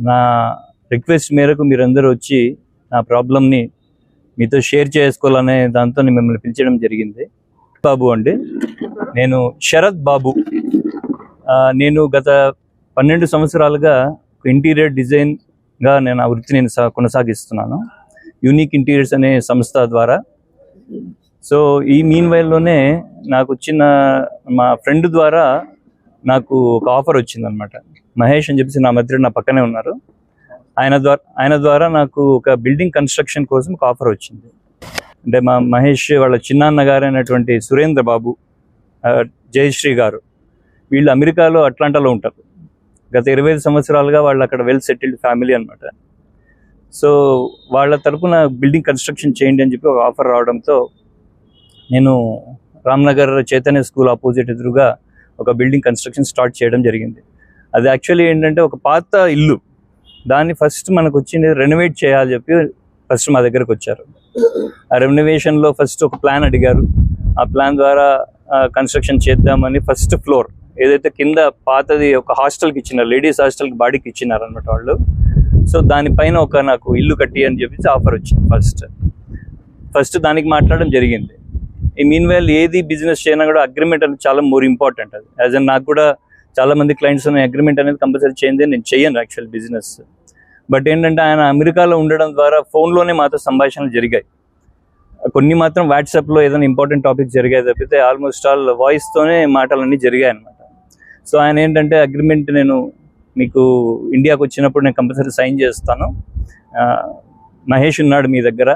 నా రిక్వెస్ట్ మేరకు మీరందరూ వచ్చి నా ప్రాబ్లమ్ని మీతో షేర్ చేసుకోవాలనే దాంతో మిమ్మల్ని పిలిచడం జరిగింది. బాబు అండి. నేను శరత్ బాబు. నేను గత పన్నెండు సంవత్సరాలుగా ఇంటీరియర్ డిజైన్గా నేను ఆ వృత్తి నేను సా- కొనసాగిస్తున్నాను. యూనిక్ ఇంటీరియర్స్ అనే సంస్థ ద్వారా. సో ఈ మీన్ వైల్లోనే నాకు వచ్చిన మా ఫ్రెండ్ ద్వారా నాకు ఒక ఆఫర్ వచ్చిందనమాట మహేష్ అని చెప్పేసి నా మిత్రుడు నా పక్కనే ఉన్నారు. ఆయన ద్వారా ఆయన ద్వారా నాకు ఒక బిల్డింగ్ కన్స్ట్రక్షన్ కోసం ఒక ఆఫర్ వచ్చింది. అంటే మా మహేష్ వాళ్ళ చిన్నాన్న గారు అయినటువంటి సురేంద్ర బాబు జయశ్రీ గారు వీళ్ళు అమెరికాలో అట్లాంటాలో ఉంటారు. గత ఇరవై ఐదు సంవత్సరాలుగా వాళ్ళు అక్కడ వెల్ సెటిల్డ్ ఫ్యామిలీ అనమాట సో వాళ్ళ తరపున బిల్డింగ్ కన్స్ట్రక్షన్ చేయండి అని చెప్పి ఒక ఆఫర్ రావడంతో నేను రామ్నగర్ చైతన్య స్కూల్ ఆపోజిట్ ఎదురుగా ఒక బిల్డింగ్ కన్స్ట్రక్షన్ స్టార్ట్ చేయడం జరిగింది. అది యాక్చువల్లీ ఏంటంటే ఒక పాత ఇల్లు. దాన్ని ఫస్ట్ మనకు వచ్చింది రెనోవేట్ చేయాలని చెప్పి ఫస్ట్ మా దగ్గరకు వచ్చారు. ఆ రెనోవేషన్లో ఫస్ట్ ఒక ప్లాన్ అడిగారు. ఆ ప్లాన్ ద్వారా కన్స్ట్రక్షన్ చేద్దామని ఫస్ట్ ఫ్లోర్ ఏదైతే కింద పాతది ఒక హాస్టల్కి ఇచ్చినారు లేడీస్ హాస్టల్కి బాడీకి ఇచ్చినారు అనమాట వాళ్ళు. సో దానిపైన ఒక నాకు ఇల్లు కట్టి అని చెప్పేసి ఆఫర్ వచ్చింది ఫస్ట్ ఫస్ట్ దానికి మాట్లాడడం జరిగింది. ఈ మీన్ వైల్ ఏది బిజినెస్ చేయనా కూడా అగ్రిమెంట్ అనేది చాలా మోర్ ఇంపార్టెంట్ అది. యాజ్ అన్ నాకు కూడా చాలా మంది క్లయింట్స్ అగ్రిమెంట్ అనేది కంపల్సరీ చేయండి నేను చెయ్యను యాక్చువల్ బిజినెస్ బట్ ఏంటంటే ఆయన అమెరికాలో ఉండడం ద్వారా ఫోన్లోనే మాతో సంభాషణలు జరిగాయి. కొన్ని మాత్రం వాట్సాప్లో ఏదైనా ఇంపార్టెంట్ టాపిక్ జరిగాయి తప్పితే ఆల్మోస్ట్ ఆల్ వాయిస్తోనే మాటలన్నీ జరిగాయి అనమాట సో ఆయన ఏంటంటే అగ్రిమెంట్ నేను మీకు ఇండియాకు వచ్చినప్పుడు నేను కంపల్సరీ సైన్ చేస్తాను. మహేష్ ఉన్నాడు మీ దగ్గర.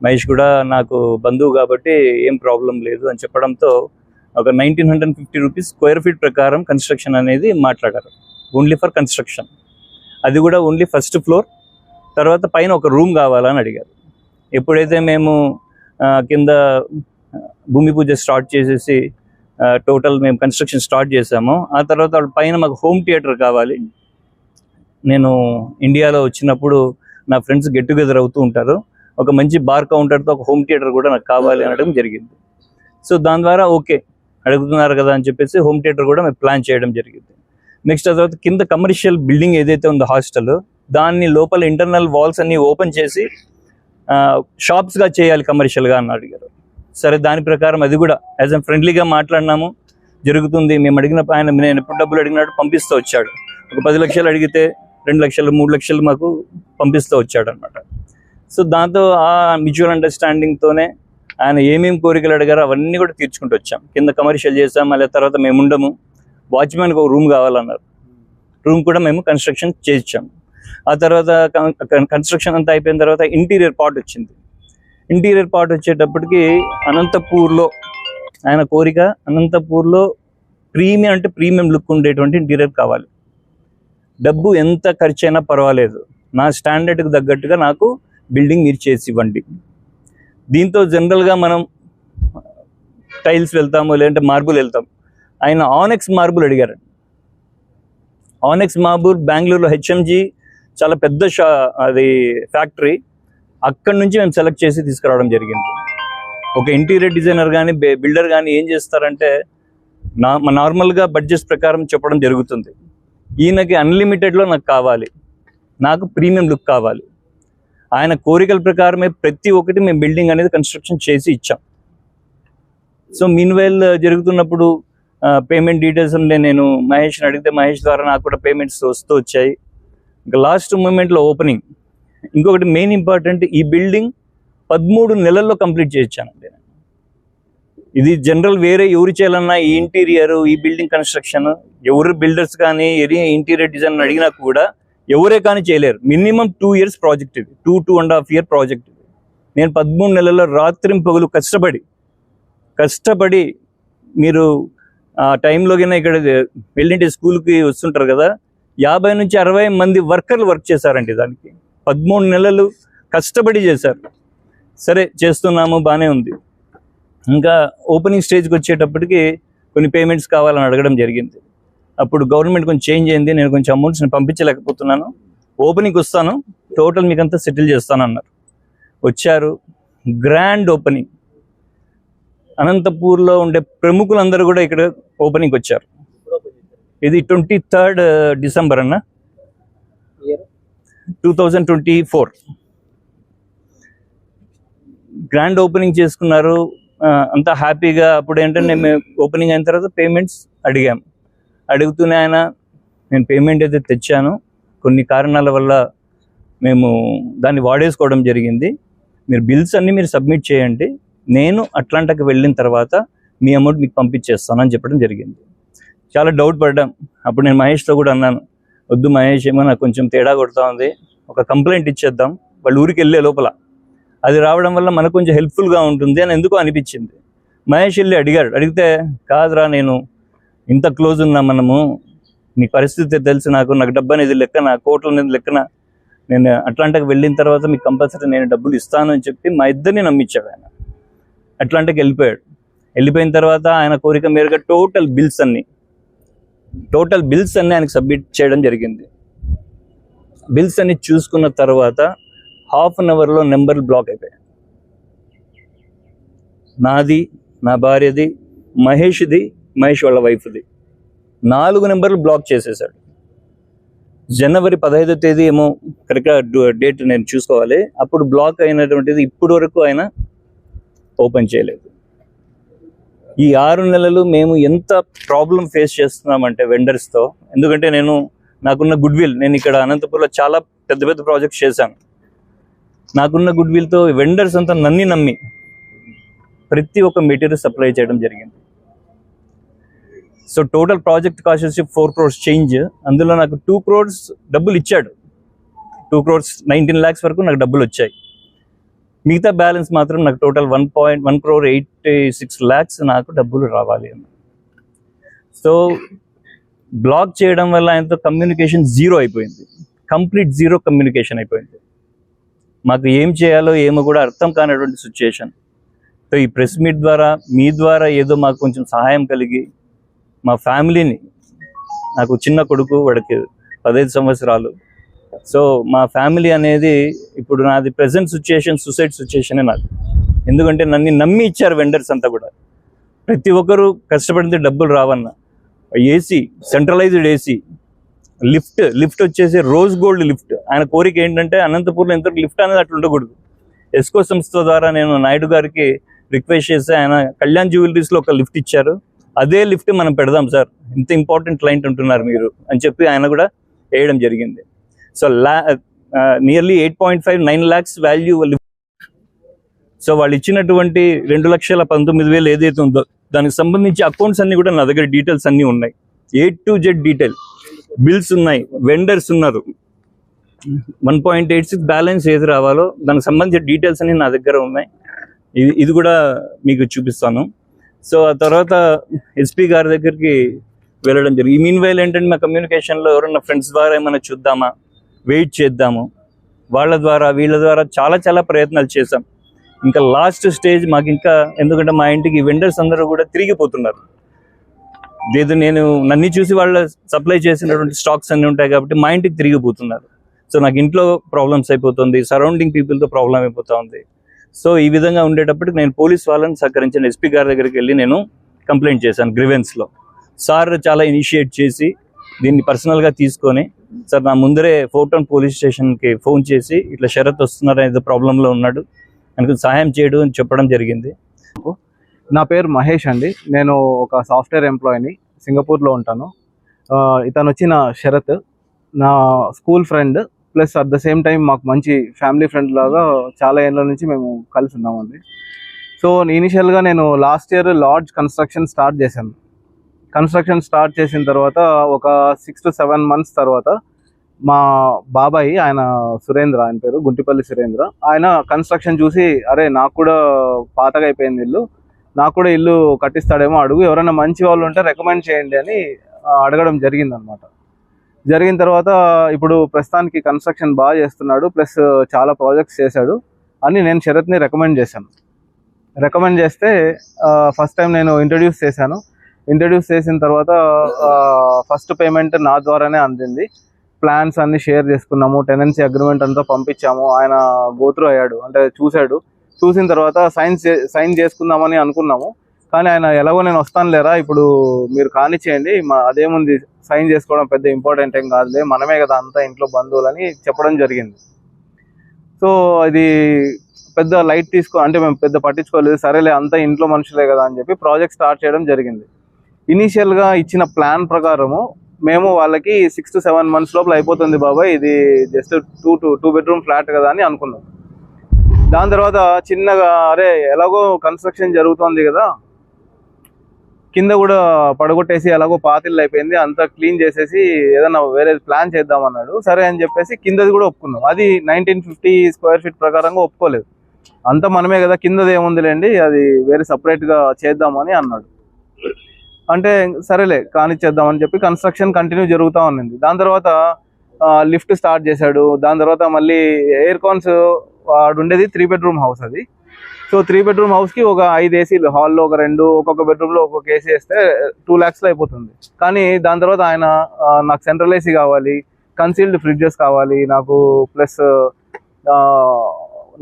మహేష్ కూడా నాకు బంధువు కాబట్టి ఏం ప్రాబ్లం లేదు అని చెప్పడంతో ఒక nineteen hundred fifty rupees square feet ప్రకారం కన్స్ట్రక్షన్ అనేది మాట్లాడారు. ఓన్లీ ఫర్ కన్స్ట్రక్షన్ అది కూడా ఓన్లీ ఫస్ట్ ఫ్లోర్ తర్వాత పైన ఒక రూమ్ కావాలని అడిగారు. ఎప్పుడైతే మేము కింద భూమి పూజ స్టార్ట్ చేసేసి టోటల్ మేము కన్స్ట్రక్షన్ స్టార్ట్ చేసాము ఆ తర్వాత పైన మాకు హోమ్ థియేటర్ కావాలి. నేను ఇండియాలో వచ్చినప్పుడు నా ఫ్రెండ్స్ గెట్ టుగెదర్ అవుతూ ఉంటారు. ఒక మంచి బార్ కౌంటర్తో ఒక హోమ్ థియేటర్ కూడా నాకు కావాలి అనడం జరిగింది. సో దాని ద్వారా ఓకే అడుగుతున్నారు కదా అని చెప్పేసి హోమ్ థియేటర్ కూడా మేము ప్లాన్ చేయడం జరిగింది. నెక్స్ట్ ఆ తర్వాత కింద కమర్షియల్ బిల్డింగ్ ఏదైతే ఉందో హాస్టల్ దాన్ని లోపల ఇంటర్నల్ వాల్స్ అన్ని ఓపెన్ చేసి షాప్స్గా చేయాలి కమర్షియల్గా అని అడిగారు. సరే దాని ప్రకారం అది కూడా యాజ్ అ ఫ్రెండ్లీగా మాట్లాడినాము. జరుగుతుంది. మేము అడిగిన ఆయన నేను ఎప్పుడు డబ్బులు అడిగినట్టు పంపిస్తూ వచ్చాడు. ఒక పది లక్షలు అడిగితే రెండు లక్షలు మూడు లక్షలు మాకు పంపిస్తూ వచ్చాడు అనమాట సో దాంతో ఆ మ్యూచువల్ అండర్స్టాండింగ్తోనే ఆయన ఏమేమి కోరికలు అడిగారో అవన్నీ కూడా తీర్చుకుంటూ వచ్చాం. కింద కమర్షియల్ చేసాం మళ్ళీ తర్వాత మేము ఉండము. వాచ్మెన్కి ఒక రూమ్ కావాలన్నారు. రూమ్ కూడా మేము కన్స్ట్రక్షన్ చేయించాం. ఆ తర్వాత కన్స్ట్రక్షన్ అంతా అయిపోయిన తర్వాత ఇంటీరియర్ పార్ట్ వచ్చింది. ఇంటీరియర్ పార్ట్ వచ్చేటప్పటికి అనంతపూర్లో ఆయన కోరిక అనంతపూర్లో ప్రీమియం అంటే ప్రీమియం లుక్ ఉండేటువంటి ఇంటీరియర్ కావాలి. డబ్బు ఎంత ఖర్చు అయినా పర్వాలేదు. నా స్టాండర్డ్కి తగ్గట్టుగా నాకు బిల్డింగ్ మీరు చేసి ఇవ్వండి. దీంతో జనరల్గా మనం టైల్స్ వెళ్తాము లేదంటే మార్బుల్ వెళ్తాం. ఆయన ఆనెక్స్ మార్బుల్ అడిగారండి ఆనెక్స్ మార్బుల్ బెంగళూరులో హెచ్ఎంజి చాలా పెద్ద షా అది ఫ్యాక్టరీ అక్కడి నుంచి మేము సెలెక్ట్ చేసి తీసుకురావడం జరిగింది. ఒక ఇంటీరియర్ డిజైనర్ కానీ బిల్డర్ కానీ ఏం చేస్తారంటే నా నార్మల్గా బడ్జెట్ ప్రకారం చెప్పడం జరుగుతుంది. ఈయనకి అన్లిమిటెడ్లో నాకు కావాలి. నాకు ప్రీమియం లుక్ కావాలి. ఆయన కోరికల ప్రకారమే ప్రతి ఒక్కటి మేము బిల్డింగ్ అనేది కన్స్ట్రక్షన్ చేసి ఇచ్చాం. సో మీన్వైల్ uh, జరుగుతున్నప్పుడు uh, పేమెంట్ డీటెయిల్స్ ఉండే నేను మహేష్ని అడిగితే మహేష్ ద్వారా నాకు కూడా పేమెంట్స్ వస్తూ వచ్చాయి. ఇంకా లాస్ట్ మూమెంట్లో ఓపెనింగ్. ఇంకొకటి మెయిన్ ఇంపార్టెంట్ ఈ బిల్డింగ్ పదమూడు నెలల్లో కంప్లీట్ చేయించానండి నేను. ఇది జనరల్ వేరే ఎవరు చేయాలన్నా ఈ ఇంటీరియర్ ఈ బిల్డింగ్ కన్స్ట్రక్షన్ ఎవరు బిల్డర్స్ కానీ ఎనీ ఇంటీరియర్ డిజైన్ అడిగినా కూడా ఎవరే కానీ చేయలేరు. మినిమం టూ ఇయర్స్ ప్రాజెక్ట్ ఇది. Two two and half year project ఇది. నేను పదమూడు నెలల్లో రాత్రి పగులు కష్టపడి కష్టపడి మీరు ఆ టైంలోకైనా ఇక్కడ వెళ్ళింటి స్కూల్కి వస్తుంటారు కదా యాభై నుంచి అరవై మంది వర్కర్లు వర్క్ చేశారండి దానికి. పదమూడు నెలలు కష్టపడి చేశారు. సరే చేస్తున్నాము బాగానే ఉంది. ఇంకా ఓపెనింగ్ స్టేజ్కి వచ్చేటప్పటికి కొన్ని పేమెంట్స్ కావాలని అడగడం జరిగింది. అప్పుడు గవర్నమెంట్ కొంచెం చేంజ్ అయింది నేను కొంచెం అమౌంట్స్ పంపించలేకపోతున్నాను. ఓపెనింగ్ వస్తాను టోటల్ మీకు అంతా సెటిల్ చేస్తాను అన్నారు వచ్చారు గ్రాండ్ ఓపెనింగ్ అనంతపూర్లో ఉండే ప్రముఖులందరూ కూడా ఇక్కడ ఓపెనింగ్ వచ్చారు. ఇది ట్వంటీ థర్డ్ డిసెంబర్ అన్న? Two thousand twenty four grand opening చేసుకున్నారు uh, అంతా హ్యాపీగా అప్పుడు ఏంటంటే మేము ఓపెనింగ్ అయిన తర్వాత పేమెంట్స్ అడిగాము అడుగుతూనే ఆయన నేను పేమెంట్ అయితే తెచ్చాను. కొన్ని కారణాల వల్ల మేము దాన్ని వాడేసుకోవడం జరిగింది. మీరు బిల్స్ అన్ని మీరు సబ్మిట్ చేయండి. నేను అట్లాంటాకి వెళ్ళిన తర్వాత మీ అమౌంట్ మీకు పంపించేస్తానని చెప్పడం జరిగింది. చాలా డౌట్ పడ్డాం. అప్పుడు నేను మహేష్తో కూడా అన్నాను వద్దు మహేష్ ఏమో నాకు కొంచెం తేడా కొడుతూ ఉంది. ఒక కంప్లైంట్ ఇచ్చేద్దాం. వాళ్ళు ఊరికి వెళ్ళే లోపల. అది రావడం వల్ల మనకు కొంచెం హెల్ప్ఫుల్గా ఉంటుంది అని ఎందుకో అనిపించింది. మహేష్ వెళ్ళి అడిగాడు. అడిగితే కాదురా నేను ఇంత క్లోజ్ ఉన్నా మనము నీ పరిస్థితి తెలుసు నాకు నాకు డబ్బు అనేది లెక్కన కోట్ల అనేది లెక్కన నేను అట్లాంటికి వెళ్ళిన తర్వాత మీకు కంపల్సరీ నేను డబ్బులు ఇస్తాను అని చెప్పి మా ఇద్దరిని నమ్మించాడు ఆయన. అట్లాంటికి వెళ్ళిపోయాడు. వెళ్ళిపోయిన తర్వాత ఆయన కోరిక మేరగా టోటల్ బిల్స్ అన్ని టోటల్ బిల్స్ అన్ని ఆయనకు సబ్మిట్ చేయడం జరిగింది. బిల్స్ అన్ని చూసుకున్న తర్వాత హాఫ్ అన్ అవర్లో నెంబర్లు బ్లాక్ అయిపోయాయి. నాది నా భార్యది మహేష్ది మహేష్ వాళ్ళ వైఫ్ది. నాలుగు నెంబర్లు బ్లాక్ చేసేసాడు జనవరి పదహైదో తేదీ ఏమో కరెక్ట్గా డేట్ నేను చూసుకోవాలి. అప్పుడు బ్లాక్ అయినటువంటిది ఇప్పుడు వరకు ఆయన ఓపెన్ చేయలేదు. ఈ ఆరు నెలలు మేము ఎంత ప్రాబ్లం ఫేస్ చేస్తున్నామంటే వెండర్స్తో ఎందుకంటే నేను నాకున్న గుడ్ విల్ నేను ఇక్కడ అనంతపురంలో చాలా పెద్ద పెద్ద ప్రాజెక్ట్స్ చేశాను. నాకున్న గుడ్ విల్తో వెండర్స్ అంతా నన్ని నమ్మి ప్రతి ఒక్క మెటీరియల్ సప్లై చేయడం జరిగింది. సో టోటల్ ప్రాజెక్ట్ కాస్ట్ వచ్చి ఫోర్ క్రోర్స్ చేంజ్. అందులో నాకు టూ క్రోర్స్ డబ్బులు ఇచ్చాడు. టూ క్రోర్స్ నైన్టీన్ ల్యాక్స్ వరకు నాకు డబ్బులు వచ్చాయి. మిగతా బ్యాలెన్స్ మాత్రం నాకు total one point one crore eighty six lakhs నాకు డబ్బులు రావాలి అని సో బ్లాక్ చేయడం వల్ల ఆయనతో కమ్యూనికేషన్ జీరో అయిపోయింది. కంప్లీట్ జీరో కమ్యూనికేషన్ అయిపోయింది. మాకు ఏం చేయాలో ఏమో కూడా అర్థం కానటువంటి సిచ్యుయేషన్. సో ఈ ప్రెస్ మీట్ ద్వారా మీ ద్వారా ఏదో మాకు కొంచెం సహాయం కలిగి మా ఫ్యామిలీని నాకు చిన్న కొడుకు వాడికి పదహైదు సంవత్సరాలు. సో మా ఫ్యామిలీ అనేది ఇప్పుడు నాది ప్రజెంట్ సిచ్యుయేషన్ సూసైడ్ సిచ్యుయేషనే నాది. ఎందుకంటే నన్ను నమ్మి ఇచ్చారు వెండర్స్ అంతా కూడా. ప్రతి ఒక్కరూ కష్టపడితే డబ్బులు రావన్న. AC centralised AC lift lift వచ్చేసి రోజ్ గోల్డ్ లిఫ్ట్ ఆయన కోరిక ఏంటంటే అనంతపూర్లో ఎంత లిఫ్ట్ అనేది అట్లా ఉండకూడదు. ఎస్కో సంస్థ ద్వారా నేను నాయుడు గారికి రిక్వెస్ట్ చేస్తే ఆయన కళ్యాణ్ జ్యువెలరీస్లో ఒక లిఫ్ట్ ఇచ్చారు. అదే లిఫ్ట్ మనం పెడదాం సార్. ఇంత ఇంపార్టెంట్ క్లయింట్ ఉంటున్నారు మీరు అని చెప్పి ఆయన కూడా వేయడం జరిగింది. సో లా nearly eight point five nine lakhs value so వాళ్ళు ఇచ్చినటువంటి రెండు లక్షల పంతొమ్మిది వేలు ఏదైతే ఉందో దానికి సంబంధించి అకౌంట్స్ అన్ని కూడా నా దగ్గర డీటెయిల్స్ అన్నీ ఉన్నాయి. A to Z detail bills ఉన్నాయి వెండర్స్ ఉన్నారు. One point eight six balance ఏది రావాలో దానికి సంబంధించిన డీటెయిల్స్ అన్ని నా దగ్గర ఉన్నాయి. ఇది ఇది కూడా మీకు చూపిస్తాను. సో ఆ తర్వాత ఎస్పీ గారి దగ్గరికి వెళ్ళడం జరిగింది. ఈ మీన్ వైల్ ఏంటంటే మా కమ్యూనికేషన్లో ఎవరన్నా ఫ్రెండ్స్ ద్వారా ఏమైనా చూద్దామా? వెయిట్ చేద్దాము. వాళ్ళ ద్వారా వీళ్ళ ద్వారా చాలా చాలా ప్రయత్నాలు చేశాం. ఇంకా లాస్ట్ స్టేజ్ మాకు ఇంకా ఎందుకంటే మా ఇంటికి వెండర్స్ అందరూ కూడా తిరిగిపోతున్నారు. లేదు నేను నన్ను చూసి వాళ్ళ సప్లై చేసినటువంటి స్టాక్స్ అన్ని ఉంటాయి కాబట్టి మా ఇంటికి తిరిగిపోతున్నారు. సో నాకు ఇంట్లో ప్రాబ్లమ్స్ అయిపోతుంది సరౌండింగ్ పీపుల్తో ప్రాబ్లం అయిపోతూ ఉంది. సో ఈ విధంగా ఉండేటప్పటికి నేను పోలీస్ వాళ్ళని సహకరించిన ఎస్పీ గారి దగ్గరికి వెళ్ళి నేను కంప్లైంట్ చేశాను గ్రివెన్స్లో. సార్ చాలా ఇనిషియేట్ చేసి దీన్ని పర్సనల్గా తీసుకొని సార్ నా ముందరే ఫోర్టౌన్ పోలీస్ స్టేషన్కి ఫోన్ చేసి ఇట్లా షరత్ వస్తున్నారు ప్రాబ్లంలో ఉన్నాడు ఆయనకు సహాయం చేయడు అని చెప్పడం జరిగింది. నా పేరు మహేష్ అండి. నేను ఒక సాఫ్ట్వేర్ ఎంప్లాయీని సింగపూర్లో ఉంటాను. ఇతను వచ్చిన శరత్ నా school friend plus at the same time మాకు మంచి ఫ్యామిలీ ఫ్రెండ్ లాగా చాలా ఏళ్ళ నుంచి మేము కలిసి ఉన్నామండి. సో ఇనిషియల్గా నేను last year large construction start చేశాను. కన్స్ట్రక్షన్ స్టార్ట్ చేసిన తర్వాత ఒక సిక్స్ టు సెవెన్ మంత్స్ తర్వాత మా బాబాయ్ ఆయన సురేంద్ర ఆయన పేరు గుంటిపల్లి సురేంద్ర ఆయన కన్స్ట్రక్షన్ చూసి అరే నాకు కూడా పాతగా అయిపోయింది ఇల్లు. నాకు కూడా ఇల్లు కట్టిస్తాడేమో అడుగు. ఎవరైనా మంచి వాళ్ళు ఉంటే రికమెండ్ చేయండి అని అడగడం జరిగింది అనమాట జరిగిన తర్వాత ఇప్పుడు ప్రస్తుతానికి కన్స్ట్రక్షన్ బాగా చేస్తున్నాడు ప్లస్ చాలా ప్రాజెక్ట్స్ చేశాడు. అని నేను శరత్ని రికమెండ్ చేశాను. రికమెండ్ చేస్తే ఫస్ట్ టైం నేను ఇంట్రడ్యూస్ చేశాను. ఇంట్రడ్యూస్ చేసిన తర్వాత ఫస్ట్ పేమెంట్ నా ద్వారానే అందింది. ప్లాన్స్ అన్ని షేర్ చేసుకున్నాము టెనెన్సీ అగ్రిమెంట్ అంతా పంపించాము. ఆయన గోత్రు అయ్యాడు అంటే చూశాడు. చూసిన తర్వాత సైన్ సైన్ చేసుకుందామని అనుకున్నాము. కానీ ఆయన ఎలాగో నేను వస్తాను లేరా? ఇప్పుడు మీరు కానిచ్చేయండి. మా అదేముంది? సైన్ చేసుకోవడం పెద్ద ఇంపార్టెంట్ ఏం కాదులే. మనమే కదా అంతా ఇంట్లో బంధువులని చెప్పడం జరిగింది. సో అది పెద్ద లైట్ తీసుకో అంటే మేము పెద్ద పట్టించుకోలేదు. సరేలే అంతా ఇంట్లో మనుషులే కదా అని చెప్పి ప్రాజెక్ట్ స్టార్ట్ చేయడం జరిగింది. ఇనీషియల్గా ఇచ్చిన ప్లాన్ ప్రకారము మేము వాళ్ళకి సిక్స్ టు సెవెన్ మంత్స్ లోపల అయిపోతుంది బాబాయ్. ఇది just two two two bedroom flat కదా అని అనుకున్నాం. దాని తర్వాత చిన్నగా అరే ఎలాగో కన్స్ట్రక్షన్ జరుగుతోంది కదా. కింద కూడా పడగొట్టేసి ఎలాగో పాతిళ్ళు అయిపోయింది అంతా క్లీన్ చేసేసి ఏదైనా వేరే ప్లాన్ చేద్దాం అన్నాడు సరే అని చెప్పేసి కిందది కూడా ఒప్పుకున్నాం. అది నైన్టీన్ ఫిఫ్టీ స్క్వేర్ ఫీట్ ప్రకారంగా ఒప్పుకోలేదు. అంతా మనమే కదా కిందది ఏముందిలేండి అది వేరే సపరేట్గా గా చేద్దామని అన్నాడు. అంటే సరేలే కానిచ్చేద్దామని చెప్పి కన్స్ట్రక్షన్ కంటిన్యూ జరుగుతూ ఉన్నింది. దాని తర్వాత లిఫ్ట్ స్టార్ట్ చేశాడు. దాని తర్వాత మళ్ళీ ఎయిర్ కాన్స్ వాడు ఉండేది త్రీ బెడ్రూమ్ హౌస్ అది. సో త్రీ బెడ్రూమ్ హౌస్కి ఒక ఐదు ఏసీలు హాల్లో ఒక రెండు ఒక్కొక్క బెడ్రూమ్లో ఒక్కొక్క ఏసీ వేస్తే టూ ల్యాక్స్లో అయిపోతుంది. కానీ దాని తర్వాత ఆయన నాకు సెంట్రల్ ఏసీ కావాలి కన్సీల్డ్ ఫ్రిడ్జెస్ కావాలి నాకు ప్లస్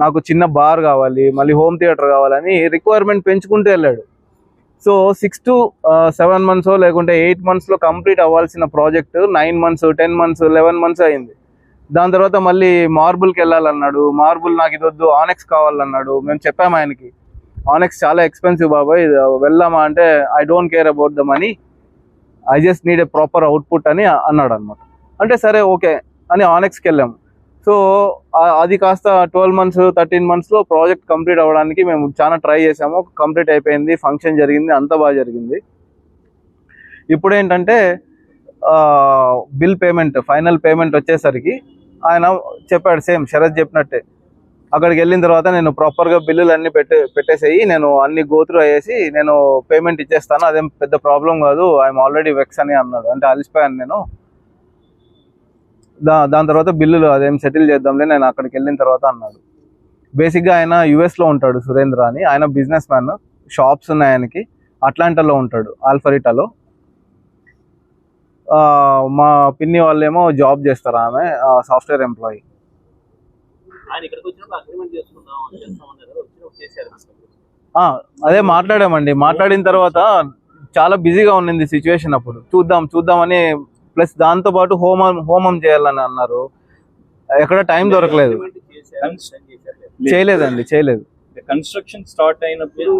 నాకు చిన్న బార్ కావాలి మళ్ళీ హోమ్ థియేటర్ కావాలని రిక్వైర్మెంట్ పెంచుకుంటూ వెళ్ళాడు. So six to seven months లేకుంటే ఎయిట్ మంత్స్లో కంప్లీట్ అవ్వాల్సిన project nine months ten months eleven months అయింది. దాని తర్వాత మళ్ళీ మార్బుల్కి వెళ్ళాలన్నాడు. మార్బుల్ నాకు ఇది వద్దు ఆనెక్స్ కావాలన్నాడు. మేము చెప్పాము ఆయనకి. ఆనెక్స్ చాలా ఎక్స్పెన్సివ్ బాబాయ్ వెళ్ళామా వెళ్దామా అంటే I don't care about the money I just need a proper output అని అన్నాడు అనమాట అంటే సరే ఓకే అని ఆనెక్స్కి వెళ్ళాము. సో అది కాస్త ట్వెల్వ్ మంత్స్ థర్టీన్ మంత్స్లో ప్రాజెక్ట్ కంప్లీట్ అవ్వడానికి మేము చాలా ట్రై చేసాము కంప్లీట్ అయిపోయింది ఫంక్షన్ జరిగింది అంత బాగా జరిగింది. ఇప్పుడు ఏంటంటే బిల్ పేమెంట్ ఫైనల్ పేమెంట్ వచ్చేసరికి ఆయన చెప్పాడు సేమ్ శరత్ చెప్పినట్టే. అక్కడికి వెళ్ళిన తర్వాత నేను ప్రాపర్గా బిల్లులు అన్ని పెట్టే పెట్టేసేయి నేను అన్ని గోత్రు అయ్యేసి నేను పేమెంట్ ఇచ్చేస్తాను అదేం పెద్ద ప్రాబ్లం కాదు ఐఎమ్ ఆల్రెడీ వెక్స్ అని అన్నాడు. అంటే అలసిపోయాను నేను. దా దాని తర్వాత బిల్లులు అదేం సెటిల్ చేద్దాంలే నేను అక్కడికి వెళ్ళిన తర్వాత అన్నాడు. బేసిక్గా ఆయన యుఎస్లో ఉంటాడు సురేంద్ర అని. ఆయన బిజినెస్ మ్యాన్ షాప్స్ ఉన్నాయి ఆయనకి. అట్లాంటాలో ఉంటాడు ఆల్ఫరిటాలో మా పిన్ని వాళ్ళేమో జాబ్ చేస్తారు ఆమె సాఫ్ట్వేర్ ఎంప్లాయీ. ఆయన ఇక్కడికి వచ్చినప్పుడు అగ్రిమెంట్ చేసుకుందాం చేస్తామన్నారు. వచ్చినప్పుడు చేశారు ఆ, అదే మాట్లాడామండి. మాట్లాడిన తర్వాత చాలా బిజీగా ఉన్నింది సిచ్యువేషన్ అప్పుడు. చూద్దాం చూద్దామని ప్లస్ దాంతో పాటు హోమం హోమం చేయాలని అన్నారు. ఎక్కడ టైం దొరకలేదు. చేయలేదండి చేయలేదు. కన్స్ట్రక్షన్ స్టార్ట్ అయినప్పుడు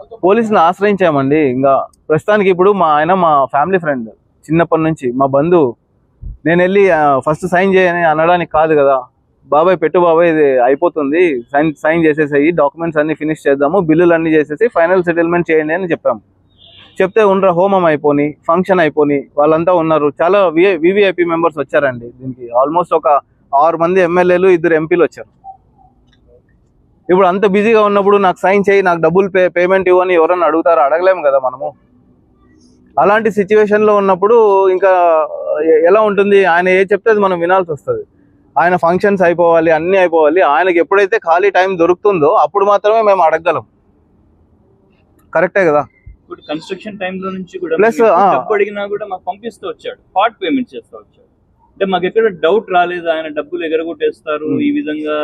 అగ్రిమెంట్ పోలీసుని ఆశ్రయించామండి. ఇంకా ప్రస్తుతానికి ఇప్పుడు మా ఆయన మా ఫ్యామిలీ ఫ్రెండ్ చిన్నప్పటి నుంచి మా బంధువు నేను వెళ్ళి ఫస్ట్ సైన్ చేయని అనడానికి కాదు కదా. బాబాయ్ పెట్టు బాబాయ్ ఇది అయిపోతుంది. సైన్ సైన్ చేసేసి డాక్యుమెంట్స్ అన్ని ఫినిష్ చేద్దాము. బిల్లులు అన్ని చేసేసి ఫైనల్ సెటిల్మెంట్ చేయండి అని చెప్పాము చెప్తే ఉండరా హోమం అయిపోని ఫంక్షన్ అయిపోని వాళ్ళంతా ఉన్నారు. చాలా వివిఐపి మెంబర్స్ వచ్చారండి దీనికి. ఆల్మోస్ట్ ఒక ఆరు మంది ఎమ్మెల్యేలు ఇద్దరు ఎంపీలు వచ్చారు. ఇప్పుడు అంత బిజీగా ఉన్నప్పుడు నాకు సైన్ చేయి నాకు డబ్బులు పే పేమెంట్ ఇవ్వని ఎవరన్నా అడుగుతారో? అడగలేము కదా మనము. అలాంటి సిచ్యువేషన్లో ఉన్నప్పుడు ఇంకా ఎలా ఉంటుంది? ఆయన ఏ చెప్తే అది మనం వినాల్సి వస్తుంది. ఆయన ఫంక్షన్స్ అయిపోవాలి అన్ని అయిపోవాలి. ఆయనకి ఎప్పుడైతే ఖాళీ టైం దొరుకుతుందో అప్పుడు మాత్రమే మేము అడగగలం. కరెక్టే కదా? ఇప్పుడు కన్స్ట్రక్షన్లో నుంచి కూడా. డబ్బు అడిగినా కూడా మాకు పంపిస్తూ వచ్చాడు. పార్ట్ పేమెంట్ చేస్తూ వచ్చాడు. అంటే మాకు ఎక్కడ డౌట్ రాలేదు ఆయన డబ్బులు ఎగరగొట్టేస్తారు. ఈ విధంగా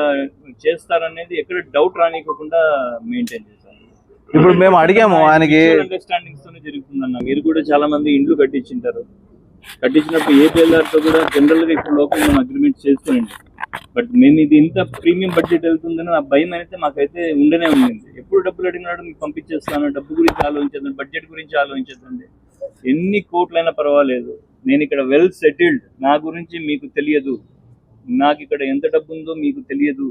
చేస్తారనేది ఎక్కడ డౌట్ రానివ్వకుండా మెయింటైన్ చేశారు. ఇప్పుడు మేము అడిగాము ఆయనకి అండర్స్టాండింగ్స్ తోనే జరుగుతుందన్న. మీరు కూడా చాలా మంది ఇండ్లు కట్టించింటారు. కట్టించినప్పుడు ఏ బిల్డర్తో కూడా జనరల్గా ఇప్పుడు లోపల మనం అగ్రిమెంట్ చేసుకోండి బట్ మేము ఇది ఇంత ప్రీమియం బడ్జెట్ వెళ్తుందని ఆ భయం అయితే మాకైతే ఉండనే ఉండింది. ఎప్పుడు డబ్బులు అడిగినాడు మీకు పంపించేస్తాను డబ్బు గురించి ఆలోచించదండి బడ్జెట్ గురించి ఆలోచించదండి ఎన్ని కోట్లైనా పర్వాలేదు. నేను ఇక్కడ వెల్ సెటిల్డ్ నా గురించి మీకు తెలియదు. నాకు ఇక్కడ ఎంత డబ్బు ఉందో మీకు తెలియదు.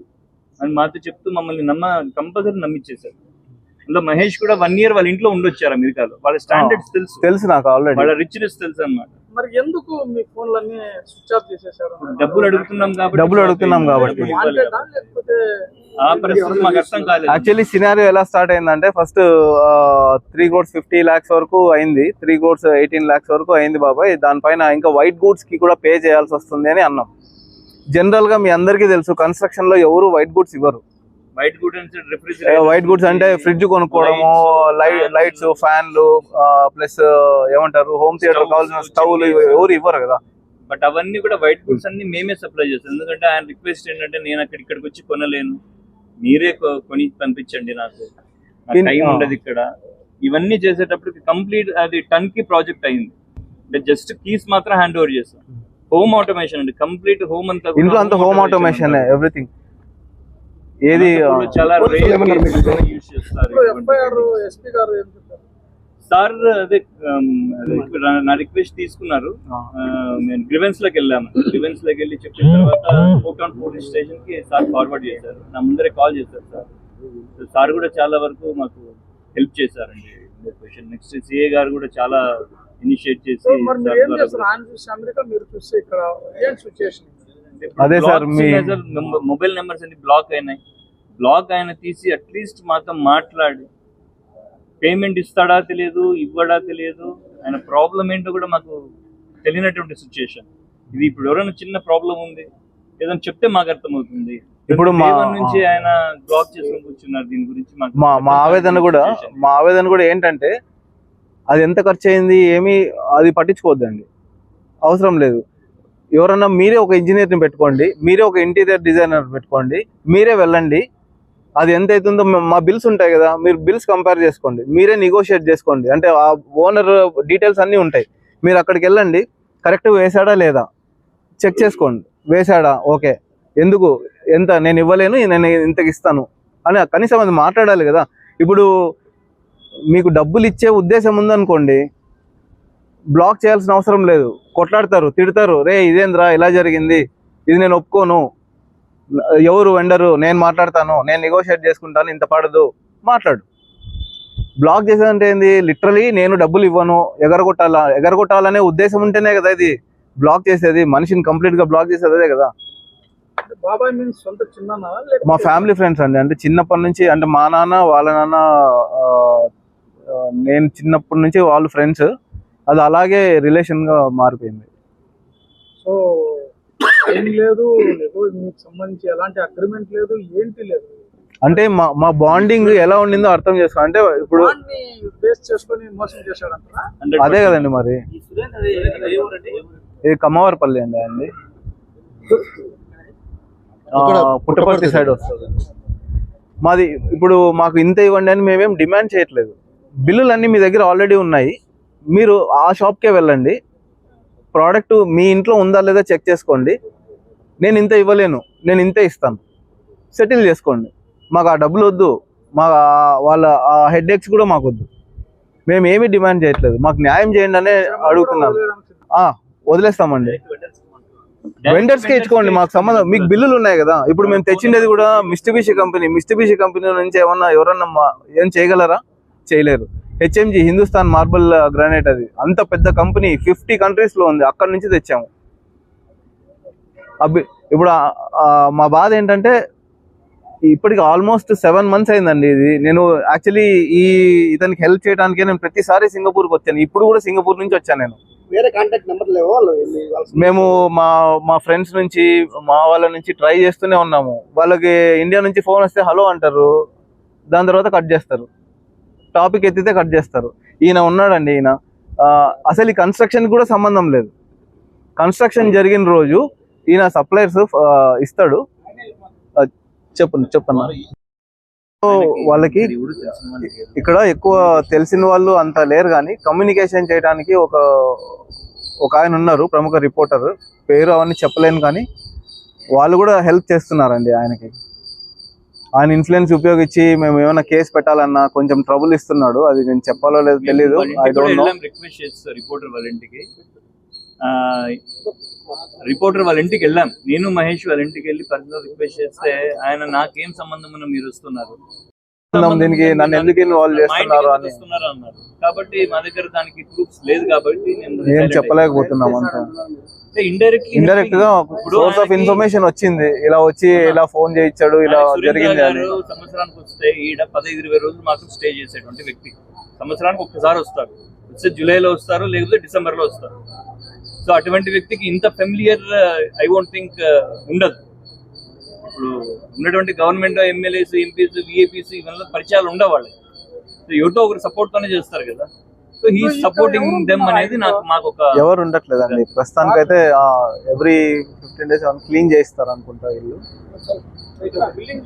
అని మాతో చెప్తూ మమ్మల్ని నమ్మ కంపల్సరీ నమ్మించేశారు అందులో మహేష్ కూడా వన్ ఇయర్ వాళ్ళ ఇంట్లో ఉండొచ్చారు అమెరికాలో. వాళ్ళ స్టాండర్డ్స్ తెలుసు. తెలుసు నాకు ఆల్రెడీ వాళ్ళ రిచ్నెస్ తెలుసు అన్నమాట. మరి ఎందుకు మీ ఫోన్లన్నీ స్విచ్ ఆఫ్ చేసేసారు? డబ్బులు అడుగుతున్నాం కాబట్టి డబ్బులు అడుగుతున్నాం కాబట్టి. యాక్చువల్లీ సినారియో ఎలా స్టార్ట్ అయిందంటే first three crores fifty lakhs వరకు అయింది. త్రీ క్రోర్స్ ఎయిటీన్ ల్యాక్స్ వరకు అయింది బాబాయ్. దానిపైన ఇంకా వైట్ గూడ్స్కి కూడా పే చేయాల్సి వస్తుంది అని అన్నాం. జనరల్గా మీ అందరికీ తెలుసు కన్స్ట్రక్షన్లో ఎవరు వైట్ గూడ్స్ ఇవ్వరు. White goods refrigerator white goods అంటే ఫ్రిడ్జ్ కొనుక్కోవడము లైట్ లైట్స్ ఫ్యాన్లు ప్లస్ ఏమంటారు హోమ్ థియేటర్ కావాల్సిన స్టవ్లు ఎవరు ఇవ్వరు కదా. బట్ అవన్నీ కూడా వైట్ గుడ్స్ అన్ని మేమే సప్లై చేస్తాం. ఎందుకంటే ఆయన రిక్వెస్ట్ ఏంటంటే నేను అక్కడ ఇక్కడికి వచ్చి కొనలేను. మీరే కొని పంపించండి నాకు. టైం. ఉండదు ఇక్కడ. ఇవన్నీ చేసేటప్పటికి కంప్లీట్ అది టన్కి ప్రాజెక్ట్ అయింది. అంటే జస్ట్ కీస్ మాత్రం హ్యాండ్ ఓవర్ చేస్తాం హోమ్ ఆటోమేషన్ అండి. కంప్లీట్ హోమ్ అంతా ఇంట్లో అంతా హోమ్ ఆటోమేషన్. ఎవ్రీథింగ్ ఏది చాలా సార్ అదే నా రిక్వెస్ట్ తీసుకున్నారు. నేను గ్రివెన్స్లోకి వెళ్ళాము. గ్రివెన్స్లోకి వెళ్ళి చెప్పిన తర్వాత కోటౌన్ పోలీస్ స్టేషన్కి సార్ ఫార్వర్డ్ చేశారు. నా ముందరే కాల్ చేశారు సార్. సార్ కూడా చాలా వరకు మాకు హెల్ప్ చేశారండి. క్వశ్చన్ నెక్స్ట్ సిఏ గారు కూడా చాలా ఇనిషియేట్ చేసి అమెరికా మీరు చూస్తే ఇక్కడ సిచ్యుయేషన్ అదే సార్, మీ- మొబైల్ నెంబర్స్ అన్ని బ్లాక్ అయినాయి. బ్లాక్ ఆయన తీసి అట్లీస్ట్ మాతో మాట్లాడి. పేమెంట్ ఇస్తాడా తెలియదు ఇవ్వడా తెలియదు. ఆయన ప్రాబ్లం ఏంటో కూడా మాకు తెలియనటువంటి సిచ్యుయేషన్ ఇది ఇప్పుడు ఎవరైనా చిన్న ప్రాబ్లం ఉంది ఏదైనా చెప్తే మాకు అర్థమవుతుంది. ఇప్పుడు మా- నుంచి ఆయన బ్లాక్ చేసుకొని కూర్చున్నారు దీని గురించి మాకు మా మా ఆవేదన కూడా. మా ఆవేదన కూడా ఏంటంటే అది ఎంత ఖర్చు అయింది ఏమీ అది పట్టించుకోవద్దండి. అవసరం లేదు. ఎవరన్నా మీరే ఒక ఇంజనీర్ని పెట్టుకోండి మీరే ఒక ఇంటీరియర్ డిజైనర్ పెట్టుకోండి మీరే వెళ్ళండి. అది ఎంత అవుతుందో మా- బిల్స్ ఉంటాయి కదా మీరు బిల్స్ కంపేర్ చేసుకోండి మీరే నెగోషియేట్ చేసుకోండి. అంటే ఆ ఓనర్ డీటెయిల్స్ అన్నీ ఉంటాయి. మీరు అక్కడికి వెళ్ళండి కరెక్ట్ వేసాడా లేదా? చెక్ చేసుకోండి. వేసాడా ఓకే. ఎందుకు? ఎంత? నేను ఇవ్వలేను నేను ఇంతకి ఇస్తాను. అని కనీసం అది మాట్లాడాలి కదా. ఇప్పుడు మీకు డబ్బులు ఇచ్చే ఉద్దేశం ఉందనుకోండి బ్లాక్ చేయాల్సిన అవసరం లేదు. కొట్లాడతారు తిడతారు. రే ఇదేంద్రా ఇలా జరిగింది. ఇది నేను ఒప్పుకోను. ఎవరు వెండరు? నేను మాట్లాడతాను. నేను నెగోషియేట్ చేసుకుంటాను. ఇంత పడదు. మాట్లాడు. బ్లాక్ చేసేదంటే ఏంది? లిటరలీ నేను డబ్బులు ఇవ్వను. ఎగరగొట్టాలా? ఎగరగొట్టాలనే ఉద్దేశం ఉంటేనే కదా ఇది. బ్లాక్ చేసేది. మనిషిని కంప్లీట్గా బ్లాక్ చేసేది అదే కదా. మా ఫ్యామిలీ ఫ్రెండ్స్ అండి. అంటే చిన్నప్పటి నుంచి అంటే మా నాన్న వాళ్ళ నాన్న నేను చిన్నప్పటి నుంచి వాళ్ళు ఫ్రెండ్స్ అది అలాగే రిలేషన్గా మారిపోయింది. సో ఏం లేదు మీకు సంబంధించి ఎలాంటి అగ్రిమెంట్ లేదు ఏంటి లేదు? అంటే మా మా బాండింగ్ ఎలా ఉండిందో అర్థం చేసుకో అంటే ఇప్పుడు దాన్ని బేస్ చేసుకొని మోసం చేశాడంటారా 100% అదే కదండి మరి? ఇది కమ్మవారిపల్లి అండి అండి పుట్టపర్తి సైడ్ వస్తుంది. మాది ఇప్పుడు మాకు ఇంత ఇవ్వండి అని మేమేం డిమాండ్ చేయట్లేదు. బిల్లులన్నీ మీ దగ్గర ఆల్రెడీ ఉన్నాయి. మీరు ఆ షాప్కే వెళ్ళండి. ప్రోడక్ట్ మీ ఇంట్లో ఉందా లేదా చెక్ చేసుకోండి. నేను ఇంత ఇవ్వలేను. నేను ఇంతే ఇస్తాను. సెటిల్ చేసుకోండి. మాకు ఆ డబ్బులు వద్దు. మా వాళ్ళ ఆ హెడ్ ఎక్స్ కూడా మాకు వద్దు. మేము ఏమీ డిమాండ్ చేయట్లేదు. మాకు న్యాయం చేయండి అనే అడుగుతున్నాను వదిలేస్తామండి. వెండర్స్కి ఇచ్చుకోండి. మాకు సంబంధం. మీకు బిల్లులు ఉన్నాయి కదా. ఇప్పుడు మేము తెచ్చిండేది కూడా మిస్టిబిషి కంపెనీ మిస్టిబిషి కంపెనీ నుంచి ఏమన్నా ఎవరన్నా మా- ఏం చేయగలరా? చేయలేరు. హెచ్ఎంజి హిందుస్థాన్ మార్బుల్ గ్రానైట్ అది. అంత పెద్ద కంపెనీ ఫిఫ్టీ కంట్రీస్లో ఉంది. అక్కడ నుంచి తెచ్చాము. అబ్బి ఇప్పుడు మా బాధ ఏంటంటే ఇప్పటికి ఆల్మోస్ట్ సెవెన్ మంత్స్ అయిందండి ఇది. నేను యాక్చువల్లీ ఈ ఇతనికి హెల్ప్ చేయడానికి నేను ప్రతిసారి సింగపూర్కి వచ్చాను. ఇప్పుడు కూడా సింగపూర్ నుంచి వచ్చాను నేను. వేరే కాంటాక్ట్ నెంబర్ మేము మా మా ఫ్రెండ్స్ నుంచి మా వాళ్ళ నుంచి ట్రై చేస్తూనే ఉన్నాము. వాళ్ళకి ఇండియా నుంచి ఫోన్ వస్తే హలో అంటారు. దాని తర్వాత కట్ చేస్తారు. టాపిక్ ఎత్తితే కట్ చేస్తారు. ఈయన ఉన్నాడండి ఈయన. అసలు ఈ కన్స్ట్రక్షన్ కూడా సంబంధం లేదు. కన్స్ట్రక్షన్ జరిగిన రోజు ఈయన సప్లయర్స్ ఇస్తాడు. చెప్పండి చెప్పండి వాళ్ళకి ఇక్కడ ఎక్కువ తెలిసిన వాళ్ళు అంత లేరు కానీ కమ్యూనికేషన్ చేయడానికి ఒక ఒక ఆయన ఉన్నారు ప్రముఖ రిపోర్టర్ పేరు అవన్నీ చెప్పలేను కానీ వాళ్ళు కూడా హెల్ప్ చేస్తున్నారండి ఆయనకి. ఆయన ఇన్ఫ్లుయెన్స్ ఉపయోగించి మేము ఏమైనా కేసు పెట్టాలన్నా కొంచెం ట్రబుల్ ఇస్తున్నాడు. అది నేను చెప్పాలో లేదో తెలియదు I don't know request reporter వాళ్ళ ఇంటికి. రిపోర్టర్ వాళ్ళ ఇంటికి వెళ్ళాం. నేను మహేష్ వాళ్ళ ఇంటికి వెళ్ళి పర్సనల్ రిక్వెస్ట్ చేస్తే ఆయన నాకేం సంబంధం మీరు వస్తున్నారు? దీనికి నన్ను ఎందుకు ఇన్వాల్వ్ చేస్తున్నారు అని. కాబట్టి మా దగ్గర దానికి ప్రూఫ్స్ లేదు కాబట్టి నేను ఏం చెప్పలేకపోతున్నాం అంతా. ఇండైరెక్ట్గా సోర్స్ ఆఫ్ ఇన్ఫర్మేషన్ వచ్చింది. ఇలా వచ్చి ఇలా ఫోన్ చేయించాడు ఇలా జరిగింది అని. సంవత్సరానికి వస్తే ఈడ పదహైదు ఇరవై రోజులు మాత్రం స్టే చేసేటువంటి వ్యక్తి. సంవత్సరానికి ఒక్కసారి వస్తారు వస్తే జూలైలో వస్తారు లేకపోతే డిసెంబర్లో వస్తారు. సో అటువంటి వ్యక్తికి ఇంత ఫెమిలియర్ ఐ వోంట్ థింక్ ఉండదు. ఇప్పుడు ఉన్నటువంటి గవర్నమెంట్ ఎమ్మెల్యేస్ ఎంపీస్ విఏపీస్ ఇవన్నీ పరిచయాలు ఉండవు వాళ్ళకి సో ఎవరితో ఒకరు సపోర్ట్ తోనే చేస్తారు కదా. సో హీ సపోర్టింగ్ దెమ్ అనేది నాకు మాకు ఒక ఎవరు ఉండట్లేదండి. ప్రస్తుతానికైతే ఎవ్రీ ఫిఫ్టీన్ డేస్ క్లీన్ చేయిస్తారు అనుకుంటా ఇల్లు బిల్డింగ్